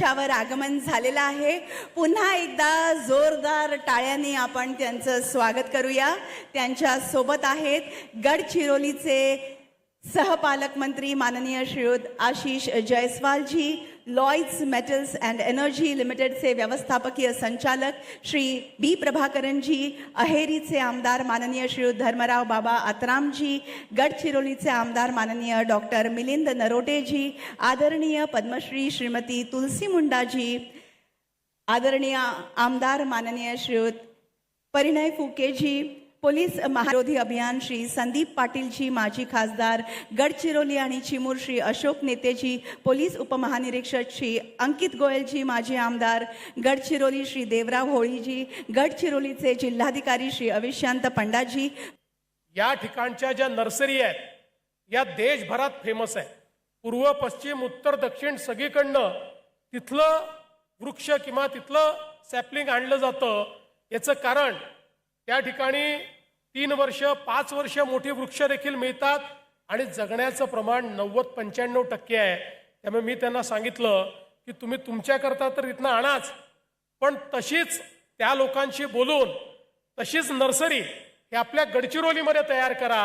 मंचावर आगमन झालेलं आहे. पुन्हा एकदा जोरदार टाळ्यांनी आपण त्यांचं स्वागत करूया. त्यांच्यासोबत आहेत गडचिरोलीचे सहपालकमंत्री माननीय श्रीयुत आशिष जयस्वालजी लॉयड्स मेटल्स अँड एनर्जी लिमिटेडचे व्यवस्थापकीय संचालक श्री बी प्रभाकरनजी अहेरीचे आमदार माननीय श्री धर्मराव बाबा आत्रामजी गडचिरोलीचे आमदार माननीय डॉक्टर मिलिंद नरोटेजी आदरणीय पद्मश्री श्रीमती तुलसी मुंडाजी आदरणीय आमदार माननीय श्रीयुत परिणय फुकेजी पोलीस महारोधी अभियान श्री संदीप पाटीलजी माजी खासदार गडचिरोली आणि चिमूर श्री अशोक नेतेजी पोलीस उपमहानिरीक्षक श्री अंकित गोयलजी माजी आमदार गडचिरोली श्री देवराव होळीजी गडचिरोलीचे जिल्हाधिकारी श्री अविशांत पंडाजी. या ठिकाणच्या ज्या नर्सरी आहेत या देशभरात फेमस आहे पूर्व पश्चिम उत्तर दक्षिण सगळीकडनं तिथलं वृक्ष किंवा तिथलं सॅपलिंग आणलं जातं. याचं कारण त्या ठिकाणी तीन वर्ष पाच वर्ष मोठी वृक्ष देखील मिळतात आणि जगण्याचं प्रमाण नव्वद पंच्याण्णव टक्के आहे. त्यामुळे मी त्यांना सांगितलं की तुम्ही तुमच्याकरता तर इथनं आणाच पण तशीच त्या लोकांशी बोलून तशीच नर्सरी हे आपल्या गडचिरोलीमध्ये तयार करा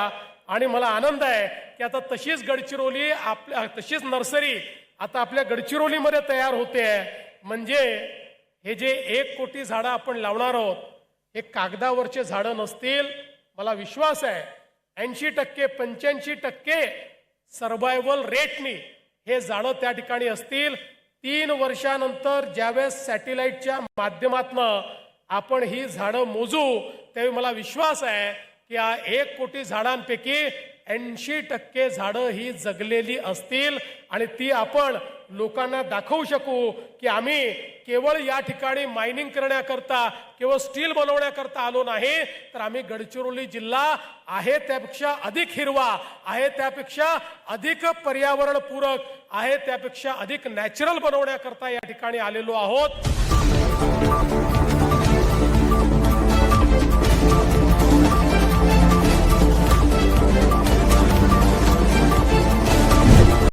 आणि मला आनंद आहे की आता तशीच गडचिरोली आपल्या तशीच नर्सरी आता आपल्या गडचिरोलीमध्ये तयार होते. आहे म्हणजे हे जे एक कोटी झाडं आपण लावणार आहोत हे कागदावरचे झाडं नसतील. मला विश्वास आहे. ऐंशी टक्के पंच्याऐंशी टक्के सर्वायवल रेटनी हे झाडं त्या ठिकाणी असतील. तीन वर्षानंतर ज्यावेळेस सॅटेलाइटच्या माध्यमातनं आपण ही झाडं मोजू त्यावेळी मला विश्वास आहे की या एक कोटी झाडांपैकी ऐंशी टक्के झाडं ही जगलेली असतील आणि ती आपण लोकांना दाखवू शकू की आम्ही केवळ या ठिकाणी मायनिंग करण्याकरता केवळ स्टील बनवण्याकरता आलो नाही तर आम्ही गडचिरोली जिल्हा आहे त्यापेक्षा अधिक हिरवा आहे त्यापेक्षा अधिक पर्यावरणपूरक आहे त्यापेक्षा अधिक नॅचरल बनवण्याकरता या ठिकाणी आलेलो आहोत.